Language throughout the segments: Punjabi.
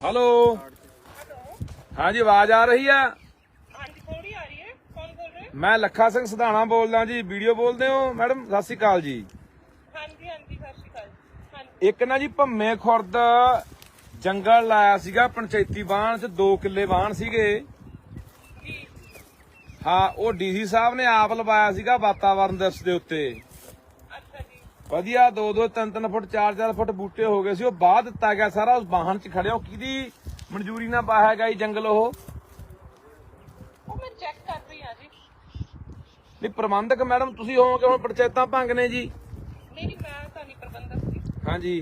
ਹੈਲੋ। ਹਾਂਜੀ ਆਵਾਜ਼ ਆ ਰਹੀ ਆ? ਹਾਂਜੀ ਥੋੜੀ ਆ ਰਹੀ ਹੈ। ਕੌਣ ਬੋਲ ਰਹੇ ਮੈਂ ਲੱਖਾ ਸਿੰਘ ਸਧਾਣਾ ਬੋਲਦਾ ਜੀ। ਵੀਡੀਓ ਬੋਲਦੇ ਹੋ? ਮੈਡਮ ਸਤਿ ਸ਼੍ਰੀ ਅਕਾਲ ਜੀ। ਹਾਂਜੀ ਹਾਂਜੀ ਸਤਿ ਸ਼੍ਰੀ ਅਕਾਲ ਹਾਂਜੀ। ਇੱਕ ਨਾ ਜੀ ਭੰਮੇ ਖੁਰਦ ਜੰਗਲ ਲਾਇਆ ਸੀਗਾ ਪੰਚਾਇਤੀ ਬਾਣ ਚ 2 ਕਿੱਲੇ ਬਾਣ ਸੀਗੇ। ਹਾਂ ਉਹ ਡੀਸੀ ਸਾਹਿਬ ਨੇ ਆਪ ਲਵਾਇਆ ਸੀਗਾ ਵਾਤਾਵਰਨ ਦਿਵਸ ਦੇ ਉੱਤੇ। ਵਧੀਆ 2 2 3 3 ਫੁੱਟ 4 4 ਫੁੱਟ ਬੂਟੇ ਹੋ ਗਏ ਸੀ ਉਹ ਬਾਅਦ ਦਿੱਤਾ ਗਿਆ ਸਾਰਾ ਉਸ ਵਾਹਨ 'ਚ ਖੜਿਆ ਉਹ ਕਿਹਦੀ ਮਨਜ਼ੂਰੀ ਨਾਲ ਪਾਇਆ ਗਿਆ ਜੀ ਜੰਗਲ ਉਹ? ਉਹ ਮੈਂ ਚੈੱਕ ਕਰ ਰਹੀ ਹਾਂ ਜੀ। ਨਹੀਂ ਪ੍ਰਬੰਧਕ ਮੈਡਮ ਤੁਸੀਂ ਹੋਵੋਗੇ ਹੁਣ ਪੰਚਾਇਤਾਂ ਭੰਗ ਨੇ ਜੀ? ਨਹੀਂ ਨਹੀਂ ਮੈਂ ਤਾਂ ਨਹੀਂ ਪ੍ਰਬੰਧਕ ਸੀ। ਹਾਂਜੀ।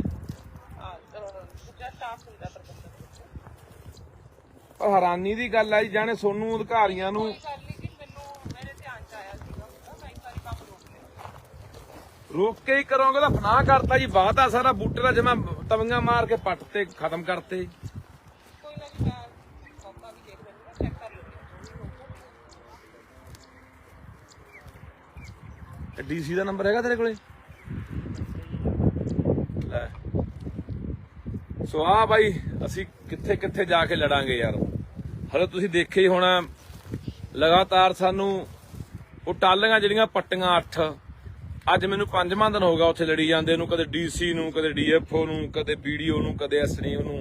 ਹਾਂ ਚਲੋ ਦੂਜਾ ਸਟਾਫ ਹੁੰਦਾ ਪ੍ਰਬੰਧਕ ਪਰ ਹੈਰਾਨੀ ਦੀ ਗੱਲ ਹੈ ਜੀ ਜਾਣੇ ਸੋਨੂੰ ਅਧਿਕਾਰੀਆਂ ਨੂੰ ਕੋਈ ਗੱਲ ਨਹੀਂ ਜੀ ਮੈਨੂੰ ਮੇਰੇ ਧਿਆਨ ਚ ਆਇਆ ਸੀਗਾ ਤਾਂ ਮੈਂ ਇੱਕ ਵਾਰੀ ਕੰਮ ਰੋਕ ਲਿਆ ਰੋਕ ਕੇ ਹੀ ਕਰੋਗੇ ਤਾਂ ਫਨਾਹ ਕਰਤਾ ਜੀ ਵਾਹਤਾ ਸਾਰਾ ਬੂਟੇ ਦਾ ਜਮਾ ਤਵੀਆਂ ਮਾਰ ਕੇ ਪੱਟ ਤੇ ਖਤਮ ਕਰਤੇ। ਕੋਈ ਨਾ ਜੀ ਮੈਂ ਮੌਕਾ ਵੀ ਦੇਖ ਲੈਂਦੀ ਹਾਂ ਚੈੱਕ ਕਰ ਲੈਂਦੀ ਹਾਂ। ਡੀਸੀ ਦਾ ਨੰਬਰ ਹੈਗਾ ਤੇਰੇ ਕੋਲੇ? ਲੈ। ਸੋ ਆ ਬਾਈ ਅਸੀਂ ਕਿੱਥੇ ਕਿੱਥੇ ਜਾ ਕੇ ਲੜਾਂਗੇ ਯਾਰ। ਹਲੇ ਤੁਸੀਂ ਦੇਖੇ ਹੀ ਹੋਣਾ ਲਗਾਤਾਰ ਸਾਨੂੰ ਉਹ ਟਾਲੀਆਂ ਜਿਹੜੀਆਂ ਪੱਟੀਆਂ ਅੱਠ ਅੱਜ ਮੈਨੂੰ ਪੰਜਵਾਂ ਦਿਨ ਹੋ ਗਿਆ ਉੱਥੇ ਲੜੀ ਜਾਂਦੇ ਨੂੰ, ਕਦੇ ਡੀਸੀ ਨੂੰ, ਕਦੇ ਡੀਐਫਓ ਨੂੰ, ਕਦੇ ਵੀਡੀਓ ਨੂੰ, ਕਦੇ ਐਸਡੀਓ ਨੂੰ,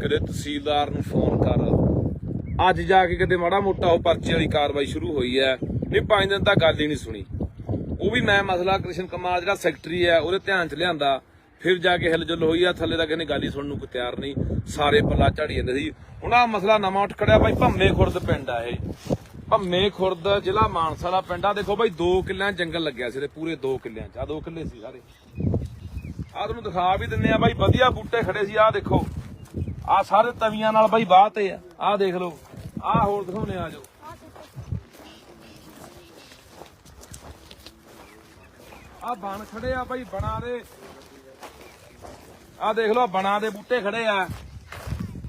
ਕਦੇ ਤਹਿਸੀਲਦਾਰ ਨੂੰ ਫੋਨ ਕਰ। ਅੱਜ ਜਾ ਕੇ ਕਿਤੇ ਮਾੜਾ ਮੋਟਾ ਉਹ ਪਰਚੇ ਵਾਲੀ ਕਾਰਵਾਈ ਸ਼ੁਰੂ ਹੋਈ ਹੈ। ਨਹੀਂ, ਪੰਜ ਦਿਨ ਤੱਕ ਗੱਲ ਹੀ ਨਹੀਂ ਸੁਣੀ। ਉਹ ਵੀ ਮੈਂ ਮਸਲਾ ਕ੍ਰਿਸ਼ਨ ਕੁਮਾਰ ਜਿਹੜਾ ਸੈਕਟਰੀ ਹੈ, ਉਹਦੇ ਧਿਆਨ ਚ ਲਿਆਂਦਾ। ਫਿਰ ਜਾ ਕੇ ਹਿਲਜੁਲ ਹੋਈ ਆ, ਥੱਲੇ ਤੱਕ ਕਹਿੰਦੇ ਗੱਲ ਹੀ ਸੁਣਨ ਨੂੰ ਕੋਈ ਤਿਆਰ ਨਹੀਂ। ਸਾਰੇ ਪੱਲਾ ਝਾੜੀ ਜਾਂਦੇ ਸੀ। ਉਹਨਾਂ ਆਹ ਮਸਲਾ ਨਵਾਂ ਉੱਠ ਖੜਿਆ ਬਾਈ ਭੰਮੇ ਖੁਰਦ ਪਿੰਡ ਆ ਇਹ। ਭੰਮੇ ਖੁਰਦ, ਜ਼ਿਲ੍ਹਾ ਮਾਨਸਾ ਦਾ ਪਿੰਡ ਦੇਖੋ ਬਾਈ 2 ਕਿੱਲਿਆਂ ਜੰਗਲ ਲੱਗਿਆ ਸੀ ਇਹਦੇ ਪੂਰੇ 2 ਕਿੱਲਿਆਂ ਚ। ਆ 2 ਕਿੱਲੇ ਸੀ ਸਾਰੇ। ਆ ਤੁਹਾਨੂੰ ਦਿਖਾ ਵੀ ਦਿੰਨੇ ਆ ਬਾਈ, ਵਧੀਆ ਬੂਟੇ ਖੜੇ ਸੀ। ਆ ਦੇਖੋ ਆ ਸਾਰੇ ਤਵੀਆਂ ਨਾਲ ਬਾਈ ਬਾਹ ਤੇ ਆ। ਆ ਦੇਖ ਲਓ ਆ ਹੋਰ ਦਿਖਾਉਣੇ ਆ ਜੋ ਆ ਬਣ ਖੜੇ ਆ ਬਾਈ, ਬਣਾ ਦੇ। ਆ ਦੇਖ ਲਓ ਬਣਾ ਦੇ ਬੂਟੇ ਖੜੇ ਆ।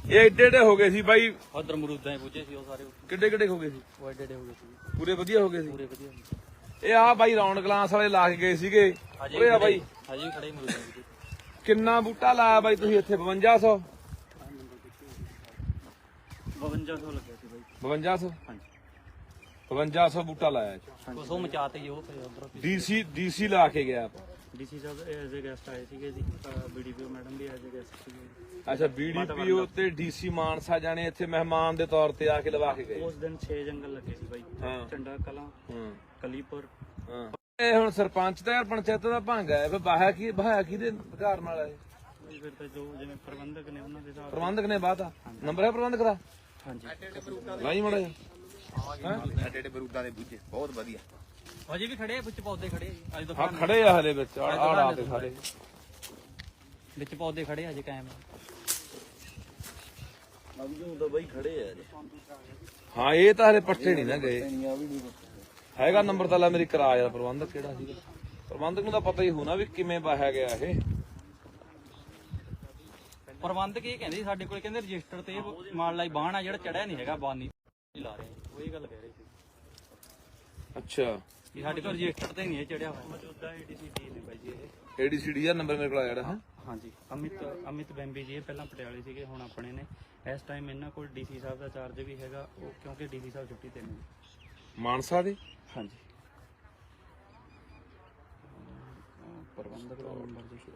ਇਹ ਏਡੇ ਏਡੇ ਹੋ ਗਏ ਸੀ ਬਾਈ। ਉਧਰ ਮਰੂਦਾਂ ਹੀ ਪੁੱਜੇ ਸੀ ਉਹ ਸਾਰੇ। ਕਿੱਡੇ ਕਿੱਡੇ ਹੋ ਗਏ ਸੀ? ਉਹ ਐਡੇ ਐਡੇ ਹੋ ਗਏ ਸੀ। ਪੂਰੇ ਵਧੀਆ ਹੋ ਗਏ ਸੀ? ਪੂਰੇ ਵਧੀਆ ਇਹ ਆ ਬਾਈ ਰੌਣਕ ਗਲਾਸ ਵਾਲੇ ਲਾ ਕੇ ਗਏ ਸੀਗੇ। ਉਰੇ ਆ ਬਾਈ। ਹਜੇ ਖੜੇ ਮਰੂਦਾਂ ਜੀ ਕਿੰਨਾ ਬੂਟਾ ਲਾਇਆ ਬਾਈ ਤੁਸੀਂ ਇੱਥੇ? 5200 5200 ਲੱਗਿਆ ਸੀ ਬਾਈ। 5200 ਹਾਂਜੀ। 5200 ਬੂਟਾ ਲਾਇਆ ਕੁਛ ਉਹ ਮਚਾਤੇ ਜੀ ਉਹ ਫਿਰ ਉਧਰ। ਡੀਸੀ ਡੀਸੀ ਲਾ ਕੇ ਗਿਆ DC Sahib as a guest ਆਏ ਸੀਗੇ ਜੀ ਬੀਡੀਪੀਓ ਮੈਡਮ ਵੀ ਐਜ਼ ਅ ਗੈਸਟ ਸੀਗੇ। ਅੱਛਾ ਬੀਡੀਪੀਓ ਤੇ ਡੀਸੀ ਮਾਨਸਾ ਜਾਣੇ ਇੱਥੇ ਮਹਿਮਾਨ ਦੇ ਤੌਰ ਤੇ ਆ ਕੇ ਲਵਾ ਕੇ ਗਏ? ਉਸ ਦਿਨ 6 ਜੰਗਲ ਲੱਗੇ ਸੀ ਬਾਈ। ਚੰਡਾ ਕਲਾਂ ਕਲੀਪੁਰ। ਹਾਂ। ਇਹ ਹੁਣ ਸਰਪੰਚ ਤੇ ਯਾਰ ਪੰਚਾਇਤ ਦਾ ਭੰਗ ਹੈ ਫਿਰ ਬਾਹਾ ਕੀ ਬਾਹਾ ਕੀ ਦੇ ਅਧਿਕਾਰ ਨਾਲ ਹੈ ਫਿਰ ਤਾਂ ਜੋ ਜਿਵੇਂ ਪ੍ਰਬੰਧਕ ਨੇ ਉਹਨਾਂ ਦੇ ਹਿਸਾਬ ਪ੍ਰਬੰਧਕ ਨੇ ਬਾਤਾ ਨੰਬਰ ਹੈ ਪ੍ਰਬੰਧਕ ਦਾ? ਹਾਂਜੀ। ਲਾਈ ਮੜਾ ਐਡੇ ਐਡੇ ਬਰੂਦਾਂ ਦੇ ਬੂਝੇ ਬਹੁਤ ਵਧੀਆ। ਹਜੇ ਵੀ ਖੜੇ ਆ ਵਿੱਚ ਪੌਦੇ ਖੜੇ ਆ ਜੀ। ਅੱਜ ਹਾਂ ਤੋਂ ਖੜੇ ਆ ਹਲੇ ਵਿੱਚ ਆ ਆ ਤੇ ਖੜੇ। ਵਿੱਚ ਪੌਦੇ ਖੜੇ ਆ ਹਜੇ ਕਾਇਮ ਅਬਜੂ ਤਾਂ ਬਈ ਖੜੇ ਆ ਜੀ ਹਾਂ ਇਹ ਤਾਂ ਹਲੇ ਪੱਟੇ ਨਹੀਂ ਨਾ ਗਏ। ਹੈਗਾ ਨੰਬਰ ਤਾਂ ਲੈ ਮੇਰੀ ਕਰਾ ਯਾਰ ਪ੍ਰਬੰਧਕ ਕਿਹੜਾ ਸੀਗਾ? ਪ੍ਰਬੰਧਕ ਨੂੰ ਤਾਂ ਪਤਾ ਹੀ ਹੋਣਾ ਵੀ ਕਿਵੇਂ ਬਾਹਿਆ ਗਿਆ ਇਹ। ਪ੍ਰਬੰਧਕ ਇਹ ਕਹਿੰਦੇ ਸੀ ਸਾਡੇ ਕੋਲ ਕਹਿੰਦੇ ਰਜਿਸਟਰ ਤੇ ਮਾਲ ਲਾਈ ਬਾਣ ਆ ਜਿਹੜਾ ਚੜਿਆ ਨਹੀਂ ਹੈਗਾ ਬਾਨੀ ਲਾ ਰਹੇ। ਉਹ ਇਹ ਗੱਲ ਕਹਿ ਰਹੇ ਸੀ। ਅੱਛਾ। ਕਿ ਸਾਡੇ ਕੋਲ ਰਜਿਸਟਰ ਤੇ ਨਹੀਂ ਇਹ ਚੜਿਆ ਹੋਇਆ। ਮੌਜੂਦਾ ਏਡੀਸੀ ਡੀ ਨੇ ਬਾਈ ਜੀ ਇਹ। ਏਡੀਸੀਡੀ ਦਾ ਨੰਬਰ ਮੇਰੇ ਕੋਲ ਆ ਜਿਹੜਾ। ਹਾਂ ਹਾਂਜੀ। ਅਮਿਤ ਅਮਿਤ ਬੈਂਬੀ ਜੀ ਇਹ ਪਹਿਲਾਂ ਪਟਿਆਲੇ ਸੀਗੇ ਹੁਣ ਆਪਣੇ ਨੇ। ਇਸ ਟਾਈਮ ਇਹਨਾਂ ਕੋਲ ਡੀਸੀ ਸਾਹਿਬ ਦਾ ਚਾਰਜ ਵੀ ਹੈਗਾ ਉਹ ਕਿਉਂਕਿ ਡੀਸੀ ਸਾਹਿਬ ਛੁੱਟੀ ਤੇ ਨੇ। ਮਾਨਸਾ ਦੇ? ਹਾਂਜੀ। ਪ੍ਰਬੰਧਕ ਦਾ ਨੰਬਰ ਜੀ।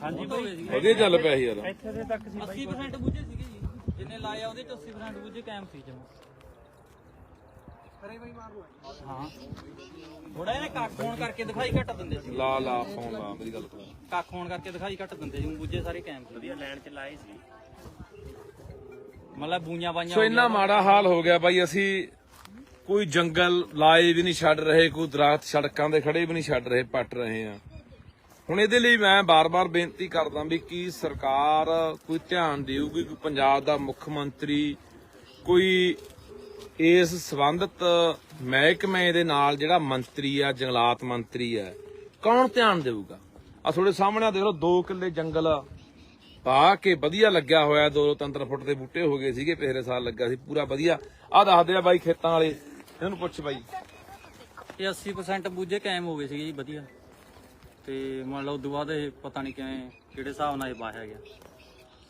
ਹਾਂਜੀ ਬਾਈ। ਵਧੀਆ ਚੱਲ ਪਿਆ ਸੀ ਯਾਰ। ਇੱਥੇ ਦੇ ਤੱਕ ਸੀ 80% ਬੁੱਝੇ ਸੀਗੇ ਜੀ। ਜਿੰਨੇ ਲਾਏ ਆ ਉਹਦੇ ਚ 80% ਬੁੱਝੇ ਕਾਇਮ ਸੀ ਜਮਾ। ਹਾਂ। ਥੋੜਾ ਇਹਨੇ ਕੱਖ ਹੋਣ ਕਰਕੇ ਦਿਖਾਈ ਘੱਟ ਦਿੰਦੇ ਸੀ। ਲਾ ਲਾ ਫੋਨ ਲਾ ਮੇਰੀ ਗੱਲ ਸੁਣ। ਕੱਖ ਹੋਣ ਕਰਕੇ ਦਿਖਾਈ ਘੱਟ ਦਿੰਦੇ ਸੀ ਬੁੱਝੇ ਸਾਰੇ ਕਾਇਮ ਸੀ। ਵਧੀਆ ਲਾਈਨ ਚ ਲਾਏ ਸੀ। ਮਤਲਬ ਬੂਈਆਂ ਬਾਈਆਂ ਸੋ ਇੰਨਾ ਮਾੜਾ ਹਾਲ ਹੋ ਗਿਆ ਬਾਈ ਅਸੀਂ ਕੋਈ ਜੰਗਲ ਲਾਏ ਵੀ ਨਹੀਂ ਛੱਡ ਰਹੇ ਕੋਈ ਦਰਖਤ ਸੜਕਾਂ ਦੇ ਖੜੇ ਵੀ ਨਹੀਂ ਛੱਡ ਰਹੇ ਪੱਟ ਰਹੇ ਆ ਹੁਣ ਇਹਦੇ ਲਈ ਮੈਂ ਬਾਰ-ਬਾਰ ਬੇਨਤੀ ਕਰਦਾ ਵੀ ਕੀ ਸਰਕਾਰ ਕੋਈ ਧਿਆਨ ਦੇਊਗੀ ਕੋਈ ਪੰਜਾਬ ਦਾ ਮੁੱਖ ਮੰਤਰੀ ਕੋਈ ਇਸ ਸੰਬੰਧਤ ਮਹਿਕਮੇ ਦੇ ਨਾਲ ਜਿਹੜਾ ਮੰਤਰੀ ਆ, ਜੰਗਲਾਤ ਮੰਤਰੀ ਆ, ਕੌਣ ਧਿਆਨ ਦੇਊਗਾ? ਆ ਤੁਹਾਡੇ ਸਾਹਮਣੇ ਦੇਖ ਲਓ 2 ਕਿੱਲੇ ਜੰਗਲ ਪਾ ਕੇ ਵਧੀਆ ਲੱਗਿਆ ਹੋਇਆ, ਦੋ ਦੋ ਤਿੰਨ ਤਿੰਨ ਫੁੱਟ ਦੇ ਬੂਟੇ ਹੋ ਗਏ ਸੀਗੇ, ਪਿਛਲੇ ਸਾਲ ਲੱਗਾ ਸੀ, ਪੂਰਾ ਵਧੀਆ। ਆ ਦੱਸਦੇ ਆ ਬਾਈ ਖੇਤਾਂ ਵਾਲੇ, ਇਹਨੂੰ ਪੁੱਛ ਬਾਈ। ਇਹ 80% ਬੂਝੇ ਕਾਇਮ ਹੋ ਗਏ ਸੀਗੇ ਜੀ, ਵਧੀਆ। ਤੇ ਮੰਨ ਲਓ ਉਦੋਂ ਬਾਅਦ ਇਹ ਪਤਾ ਨਹੀਂ ਕਿਵੇਂ ਕਿਹੜੇ ਹਿਸਾਬ ਨਾਲ ਇਹ ਬਾਹਿਆ ਗਿਆ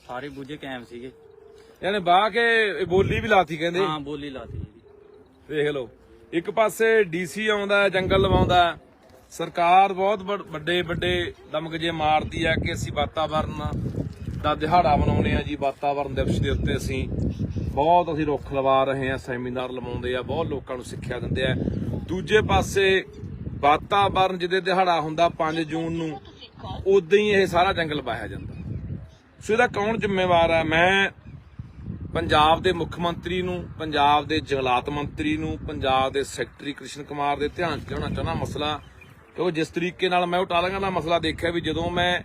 ਸਾਰੇ ਬੂਝੇ ਕਾਇਮ ਸੀਗੇ। ਇਹਨੇ ਬਾਹ ਕੇ ਇਹ ਬੋਲੀ ਵੀ ਲਾਤੀ ਕਹਿੰਦੇ। ਹਾਂ ਬੋਲੀ ਲਾਤੀ ਜੀ। ਵੇਖ ਲਓ ਇੱਕ ਪਾਸੇ ਡੀਸੀ ਆਉਂਦਾ ਜੰਗਲ ਲਵਾਉਂਦਾ। ਸਰਕਾਰ ਬਹੁਤ ਵੱਡ- ਵੱਡੇ ਵੱਡੇ ਦਮਗਜੇ ਮਾਰਦੀ ਹੈ ਕਿ ਅਸੀਂ ਵਾਤਾਵਰਨ ਦਾ ਦਿਹਾੜਾ ਮਨਾਉਂਦੇ ਆ ਜੀ। ਵਾਤਾਵਰਨ ਦਿਵਸ ਦੇ ਉੱਤੇ ਅਸੀਂ ਬਹੁਤ ਅਸੀਂ ਰੁੱਖ ਲਵਾ ਰਹੇ ਆ ਸੈਮੀਨਾਰ ਲਵਾਉਂਦੇ ਆ ਬਹੁਤ ਲੋਕਾਂ ਨੂੰ ਸਿੱਖਿਆ ਦਿੰਦੇ ਆ ਦੂਜੇ ਪਾਸੇ ਵਾਤਾਵਰਨ ਜਿਹਦੇ ਦਿਹਾੜਾ ਹੁੰਦਾ 5 ਜੂਨ ਨੂੰ, ਉਦੋਂ ਹੀ ਇਹ ਸਾਰਾ ਜੰਗਲ ਵਾਹਿਆ ਜਾਂਦਾ। ਸੋ ਇਹਦਾ ਕੌਣ ਜ਼ਿੰਮੇਵਾਰ ਹੈ? ਮੈਂ ਪੰਜਾਬ ਦੇ ਮੁੱਖ ਮੰਤਰੀ ਨੂੰ, ਪੰਜਾਬ ਦੇ ਜੰਗਲਾਤ ਮੰਤਰੀ ਨੂੰ, ਪੰਜਾਬ ਦੇ ਸੈਕਟਰੀ ਕ੍ਰਿਸ਼ਨ ਕੁਮਾਰ ਦੇ ਧਿਆਨ 'ਚ ਲਿਆਉਣਾ ਚਾਹੁੰਦਾ ਮਸਲਾ। ਕਿਉਂਕਿ ਜਿਸ ਤਰੀਕੇ ਨਾਲ ਮੈਂ ਉਟਾਲਾਂਗਾ ਦਾ ਮਸਲਾ ਦੇਖਿਆ ਵੀ ਜਦੋਂ ਮੈਂ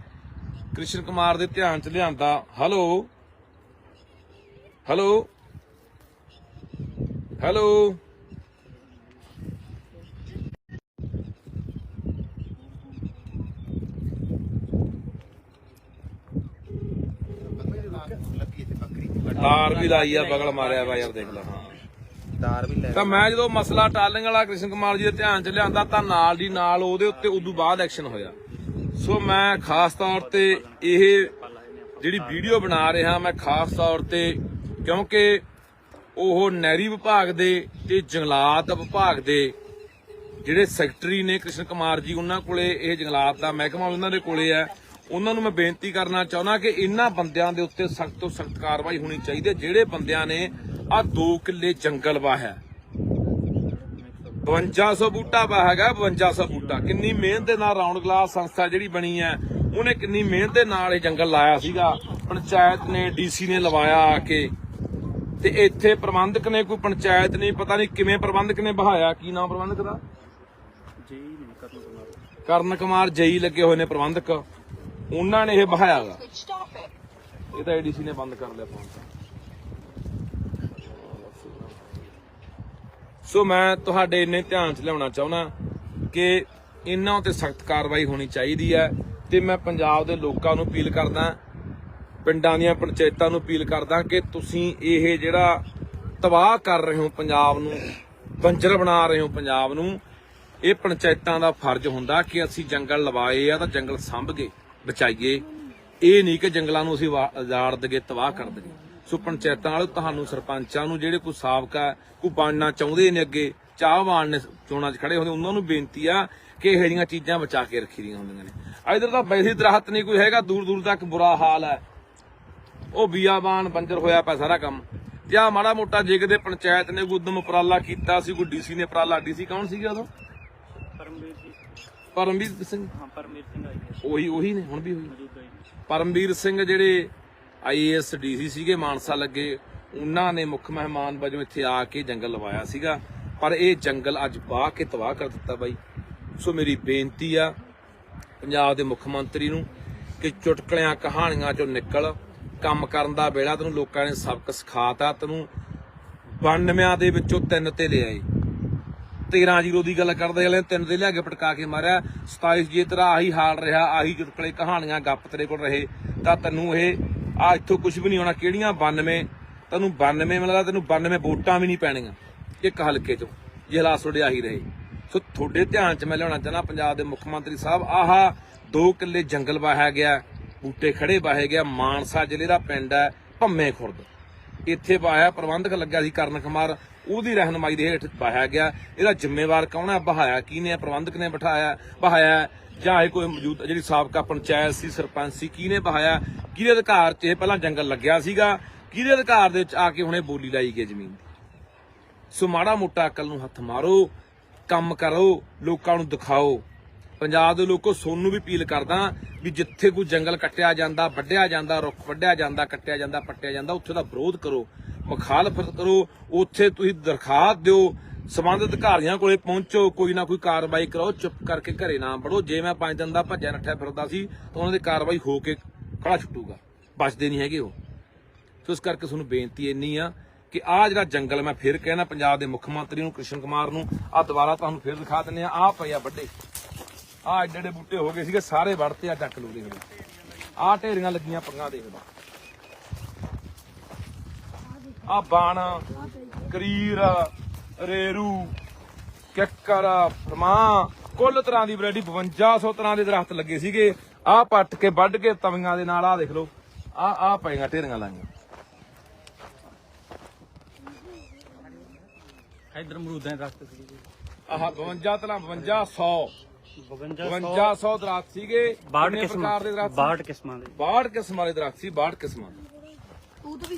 ਕ੍ਰਿਸ਼ਨ ਕੁਮਾਰ ਦੇ ਧਿਆਨ 'ਚ ਲਿਆਂਦਾ, ਹੈਲੋ? ਹੈਲੋ? ਹੈਲੋ ਲੱਗੀ ਇੱਥੇ ਬੱਕਰੀ ਤਾਰ ਵੀ ਲਾਈ ਆ ਬਗਲ ਮਾਰਿਆ ਵਾ ਯਾਰ ਦੇਖ ਲੈ। ਦਾਰ ਵੀ ਲੈ ਤਾਂ ਮੈਂ ਜਦੋਂ ਮਸਲਾ ਟਾਲਿੰਗ ਵਾਲਾ ਕ੍ਰਿਸ਼ਨ ਕੁਮਾਰ ਜੀ ਦੇ ਧਿਆਨ ਚ ਲਿਆਂਦਾ ਤਾਂ ਨਾਲ ਦੀ ਨਾਲ ਉਹਦੇ ਉੱਤੇ ਉਦੋਂ ਬਾਅਦ ਐਕਸ਼ਨ ਹੋਇਆ। ਸੋ ਮੈਂ ਖਾਸ ਤੌਰ ਤੇ ਇਹ ਜਿਹੜੀ ਵੀਡੀਓ ਬਣਾ ਰਿਹਾ ਮੈਂ ਖਾਸ ਤੌਰ ਤੇ ਕਿਉਂਕਿ ਉਹ ਨਹਿਰੀ ਵਿਭਾਗ ਦੇ ਤੇ ਜੰਗਲਾਤ ਵਿਭਾਗ ਦੇ ਜਿਹੜੇ ਸੈਕਟਰੀ ਨੇ ਕ੍ਰਿਸ਼ਨ ਕੁਮਾਰ ਜੀ ਉਹਨਾਂ ਕੋਲੇ ਇਹ ਜੰਗਲਾਤ ਦਾ ਮਹਿਕਮਾ ਉਹਨਾਂ ਦੇ ਕੋਲੇ ਹੈ। ਉਹਨਾਂ ਨੂੰ ਮੈਂ ਬੇਨਤੀ ਕਰਨਾ ਚਾਹੁੰਦਾ ਕਿ ਇਹਨਾਂ ਬੰਦਿਆਂ ਦੇ ਉੱਤੇ ਸਖਤ ਤੋਂ ਸਖਤ ਕਾਰਵਾਈ ਹੋਣੀ ਚਾਹੀਦੀ ਹੈ। ਜਿਹੜੇ ਬੰਦਿਆਂ ਨੇ ਆ 2 ਕਿੱਲੇ ਜੰਗਲ ਵਾਹਿਆ 5200 ਬੂਟਾ ਵਾ ਹੈਗਾ 5200 ਬੂਟਾ। ਕਿੰਨੀ ਮਿਹਨਤ ਦੇ ਨਾਲ ਰਾਉਂਡ ਗਲਾਸ ਸੰਸਥਾ ਜਿਹੜੀ ਬਣੀ ਹੈ ਉਹਨੇ ਕਿੰਨੀ ਮਿਹਨਤ ਦੇ ਨਾਲ ਇਹ ਜੰਗਲ ਲਾਇਆ ਸੀਗਾ। ਪੰਚਾਇਤ ਨੇ ਡੀਸੀ ਨੇ ਲਵਾਇਆ ਆ ਕੇ। ਤੇ ਇੱਥੇ ਪ੍ਰਬੰਧਕ ਨੇ ਕੋਈ ਪੰਚਾਇਤ ਨਹੀਂ ਪਤਾ ਨਹੀਂ ਕਿਵੇਂ ਪ੍ਰਬੰਧਕ ਨੇ ਬਹਾਇਆ। ਕੀ ਨਾਮ ਪ੍ਰਬੰਧਕ ਦਾ? ਜੀ ਨਹੀਂ ਕਰਨ ਕੁਮਾਰ। ਕਰਨ ਕੁਮਾਰ ਜਈ ਲੱਗੇ ਹੋਏ ਨੇ ਪ੍ਰਬੰਧਕ। ਉਹਨਾਂ ਨੇ ਇਹ ਬਹਾਇਆਗਾ ਇਹ ਤਾਂ ਏਡੀਸੀ ਨੇ ਬੰਦ ਕਰ ਲਿਆ ਫੋਨ ਸੋ ਮੈਂ ਤੁਹਾਡੇ ਇੰਨੇ ਧਿਆਨ 'ਚ ਲਿਆਉਣਾ ਚਾਹੁੰਦਾ ਕਿ ਇਹਨਾਂ ਉਤੇ ਸਖਤ ਕਾਰਵਾਈ ਹੋਣੀ ਚਾਹੀਦੀ ਹੈ ਤੇ ਮੈਂ ਪੰਜਾਬ ਦੇ ਲੋਕਾਂ ਨੂੰ ਅਪੀਲ ਕਰਦਾ ਪਿੰਡਾਂ ਦੀਆਂ ਪੰਚਾਇਤਾਂ ਨੂੰ ਅਪੀਲ ਕਰਦਾ ਕਿ ਤੁਸੀਂ ਇਹ ਜਿਹੜਾ ਤਬਾਹ ਕਰ ਰਹੇ ਹੋ ਪੰਜਾਬ ਨੂੰ ਬੰਜਰ ਬਣਾ ਰਹੇ ਹੋ ਪੰਜਾਬ ਨੂੰ ਇਹ ਪੰਚਾਇਤਾਂ ਦਾ ਫਰਜ਼ ਹੁੰਦਾ ਕਿ ਅਸੀਂ ਜੰਗਲ ਲਵਾਏ ਆ ਤਾਂ ਜੰਗਲ ਸੰਭ ਕੇ ਬਚਾਈਏ। ਇਹ ਨਹੀਂ ਕਿ ਜੰਗਲਾਂ ਨੂੰ ਅਸੀਂ ਉਜਾੜ ਦਗੇ ਤਬਾਹ ਕਰ ਦਗੇ ਸੋ ਪੰਚਾਇਤਾਂ ਵਾਲੇ ਤੁਹਾਨੂੰ ਸਰਪੰਚਾਂ ਨੂੰ ਜਿਹੜੇ ਕੋਈ ਸਾਬਕਾ ਕੋਈ ਬਣਨਾ ਚਾਹੁੰਦੇ ਨੇ ਅੱਗੇ, ਚਾਹਵਾਨ ਨੇ ਚੋਣਾਂ 'ਚ ਖੜੇ ਹੁੰਦੇ ਉਹਨਾਂ ਨੂੰ ਬੇਨਤੀ ਆ ਕਿ ਇਹੋ ਜਿਹੀਆਂ ਚੀਜ਼ਾਂ ਬਚਾ ਕੇ ਰੱਖੀ ਦੀਆਂ ਹੁੰਦੀਆਂ ਨੇ। ਇਧਰ ਤਾਂ ਵੈਸੇ ਦਰਖਤ ਨਹੀਂ ਕੋਈ ਹੈਗਾ, ਦੂਰ ਦੂਰ ਤੱਕ ਬੁਰਾ ਹਾਲ ਹੈ। ਉਹ ਬੀਆਬਾਨ ਬੰਜਰ ਹੋਇਆ ਪਿਆ ਸਾਰਾ ਕੰਮ। ਤੇ ਆ ਮਾੜਾ ਮੋਟਾ ਜੇ ਕਿਤੇ ਪੰਚਾਇਤ ਨੇ ਕੋਈ ਉਦਮ ਉਪਰਾਲਾ ਕੀਤਾ ਸੀ, ਕੋਈ ਡੀਸੀ ਨੇ ਉਪਰਾਲਾ ਡੀਸੀ ਕੌਣ ਸੀਗਾ ਉਦੋਂ? ਪਰਮਵੀਰ ਸਿੰਘ? ਹਾਂ ਪਰਮਵੀਰ ਸਿੰਘ ਆਈ ਹੈ ਉਹੀ ਉਹੀ ਨੇ ਹੁਣ ਵੀ ਉਹੀ? ਮੌਜੂਦਾ ਪਰਮਵੀਰ ਸਿੰਘ ਜਿਹੜੇ ਆਈਏਐਸ ਡੀਸੀ ਸੀਗੇ ਮਾਨਸਾ ਲੱਗੇ ਉਹਨਾਂ ਨੇ ਮੁੱਖ ਮਹਿਮਾਨ ਵਜੋਂ ਇੱਥੇ ਆ ਕੇ ਜੰਗਲ ਲਵਾਇਆ ਸੀਗਾ। ਪਰ ਇਹ ਜੰਗਲ ਅੱਜ ਬਾਹ ਕੇ ਤਬਾਹ ਕਰ ਦਿੱਤਾ ਬਾਈ। ਸੋ ਮੇਰੀ ਬੇਨਤੀ ਆ ਪੰਜਾਬ ਦੇ ਮੁੱਖ ਮੰਤਰੀ ਨੂੰ ਕਿ ਚੁਟਕਲਿਆਂ ਕਹਾਣੀਆਂ ਚੋਂ ਨਿਕਲ ਕੰਮ ਕਰਨ ਦਾ ਵੇਲਾ ਤੈਨੂੰ ਲੋਕਾਂ ਨੇ ਸਬਕ ਸਿਖਾਤਾ ਤੈਨੂੰ। 92 ਦੇ ਵਿੱਚੋਂ ਤਿੰਨ ਤੇ ਲਿਆਏ 13 ਜ਼ੀਰੋ ਦੀ ਗੱਲ ਕਰਦੇ ਵਾਲੇ ਤਿੰਨ ਦੇ ਲਿਆ ਕੇ ਪਟਕਾ ਕੇ ਮਾਰਿਆ। 27 ਜੇ ਤੇਰਾ, ਆਹੀ ਹਾਲ ਰਿਹਾ, ਆਹੀ ਚੁਟਕਲੇ ਕਹਾਣੀਆਂ ਗੱਪ ਤੇਰੇ ਕੋਲ ਰਹੇ। ਤਾਂ ਤੈਨੂੰ ਇਹ, ਆ ਇੱਥੋਂ ਕੁਝ ਵੀ ਨਹੀਂ ਹੋਣਾ, ਕਿਹੜੀਆਂ 92 ਤੈਨੂੰ 92 ਮਿਲਦਾ, ਤੈਨੂੰ 92 ਵੋਟਾਂ ਵੀ ਨਹੀਂ ਪੈਣੀਆਂ। ਇੱਕ ਹਲਕੇ ਚੋਂ, ਜੇ ਹਾਲਾਤ ਤੁਹਾਡੇ ਆਹੀ ਰਹੇ। ਸੋ ਤੁਹਾਡੇ ਧਿਆਨ 'ਚ ਮੈਂ ਲਿਆਉਣਾ ਚਾਹਨਾ ਪੰਜਾਬ ਦੇ ਮੁੱਖ ਮੰਤਰੀ ਸਾਹਿਬ, ਆਹਾ, ਦੋ ਕਿੱਲੇ ਜੰਗਲ ਵਾਹਿਆ ਗਿਆ, ਬੂਟੇ ਖੜੇ ਵਾਹੇ ਗਿਆ, ਮਾਨਸਾ ਜ਼ਿਲ੍ਹੇ ਦਾ ਪਿੰਡ ਹੈ ਭੰਮੇ ਖੁਰਦ। ਇੱਥੇ ਵਾਹਿਆ ਪ੍ਰਬੰਧਕ ਲੱਗਿਆ ਸੀ ਕਰਨ ਕੁਮਾਰ ਉਹਦੀ ਰਹਿਨਮਾਈ ਦੇ ਹੇਠ ਬਹਾਇਆ ਗਿਆ। ਇਹਦਾ ਜ਼ਿੰਮੇਵਾਰ ਕੌਣ ਹੈ? ਬਹਾਇਆ ਕਿਹਨੇ ਪ੍ਰਬੰਧਕ ਨੇ ਬਿਠਾਇਆ, ਬਹਾਇਆ ਜਾਂ ਇਹ ਕੋਈ ਮੌਜੂਦ ਜਿਹੜੀ ਸਾਬਕਾ ਪੰਚਾਇਤ ਸੀ, ਸਰਪੰਚ ਸੀ ਕਿਹਨੇ ਬਹਾਇਆ? ਕਿਹਦੇ ਅਧਿਕਾਰ 'ਚ ਇਹ ਪਹਿਲਾਂ ਜੰਗਲ ਲੱਗਿਆ ਸੀਗਾ? ਕਿਹਦੇ ਅਧਿਕਾਰ ਦੇ ਵਿੱਚ ਆ ਕੇ ਹੁਣੇ ਬੋਲੀ ਲਾਈ ਗਈ ਜ਼ਮੀਨ ਦੀ? ਸੋ ਮਾੜਾ ਮੋਟਾ ਅਕਲ ਨੂੰ ਹੱਥ ਮਾਰੋ, ਕੰਮ ਕਰੋ, ਲੋਕਾਂ ਨੂੰ ਦਿਖਾਓ। ਪੰਜਾਬ ਦੇ ਲੋਕੋ ਸੋਨੂੰ ਵੀ ਅਪੀਲ ਕਰਦਾ ਵੀ ਜਿੱਥੇ ਕੋਈ ਜੰਗਲ ਕੱਟਿਆ ਜਾਂਦਾ, ਵੱਢਿਆ ਜਾਂਦਾ, ਰੁੱਖ ਵੱਢਿਆ ਜਾਂਦਾ, ਕੱਟਿਆ ਜਾਂਦਾ, ਪੱਟਿਆ ਜਾਂਦਾ, ਉੱਥੇ ਦਾ ਵਿਰੋਧ ਕਰੋ। ਮੁਖਾਲਫਤ ਕਰੋ ਉੱਥੇ ਤੁਸੀਂ ਦਰਖਾਸਤ ਦਿਓ, ਸਬੰਧਿਤ ਅਧਿਕਾਰੀਆਂ ਕੋਲੇ ਪਹੁੰਚੋ, ਕੋਈ ਨਾ ਕੋਈ ਕਾਰਵਾਈ ਕਰਾਓ, ਚੁੱਪ ਕਰਕੇ ਘਰੇ ਨਾ ਵੜੋ ਜੇ ਮੈਂ ਪੰਜ ਦਿਨ ਦਾ ਭੱਜਿਆ, ਨੱਠਿਆ ਫਿਰਦਾ ਸੀ, ਤਾਂ ਉਹਨਾਂ ਦੀ ਕਾਰਵਾਈ ਹੋ ਕੇ ਖੜਾ ਛੁੱਟੂਗਾ। ਬਚਦੇ ਨਹੀਂ ਹੈਗੇ ਉਹ। ਸੋ ਇਸ ਕਰਕੇ ਤੁਹਾਨੂੰ ਬੇਨਤੀ ਇੰਨੀ ਆ ਕਿ ਆ ਜਿਹੜਾ ਜੰਗਲ ਮੈਂ ਫਿਰ ਕਹਿਣਾ, ਪੰਜਾਬ ਦੇ ਮੁੱਖ ਮੰਤਰੀ ਨੂੰ, ਕ੍ਰਿਸ਼ਨ ਕੁਮਾਰ ਨੂੰ ਆ ਦੁਬਾਰਾ ਤੁਹਾਨੂੰ ਫਿਰ ਦਿਖਾ ਦਿੰਨੇ ਆ। ਆ ਪਏ ਆ ਵੱਡੇ। ਆ ਐਡੇ ਐਡੇ ਬੂਟੇ ਹੋ ਗਏ ਸੀਗੇ, ਸਾਰੇ ਵੜਤੇ ਆ ਚੱਕ ਲੋ ਦੇਖ ਆ ਢੇਰੀਆਂ ਲੱਗੀਆਂ ਪੰਗਾ ਦੇਖ ਲਓ ਆ ਬਾਣ ਕਰੀਰ ਰੇਰੂ ਕਿੱਕਰ ਫਰਮਾ ਕੁੱਲ ਤਰ੍ਹਾਂ ਦੀ ਵੈਰਾਈਟੀ 5200 ਤਰ੍ਹਾਂ ਦੇ ਦਰਖਤ ਲੱਗੇ ਸੀਗੇ। ਆਹ ਪੱਟ ਕੇ ਵੱਢ ਕੇ ਤਵੀਆਂ ਦੇ ਨਾਲ ਆਹ ਦੇਖ ਲਓ। ਆਹ ਆਹ ਪਈਆਂ ਢੇਰੀਆਂ ਲਾਈਆਂ। ਇਧਰ ਅਮਰੂਦਾਂ ਦੇ ਦਰਖਤ ਸੀ ਜੀ। ਆਹ 52 ਤਲਾ 5200 52 5200 ਦਰਖਤ ਸੀਗੇ। 62 ਕਿੰਨੇ ਕਿਸਮਾਂ। ਪ੍ਰਕਾਰ ਦੇ ਦਰਖਤ 62 ਕਿਸਮਾਂ ਦੇ। 62 ਕਿਸਮਾਂ ਦੇ ਦਰਖਤ ਸੀ 62 ਕਿਸਮਾਂ ਦੇ। ਤੂਤ ਵੀ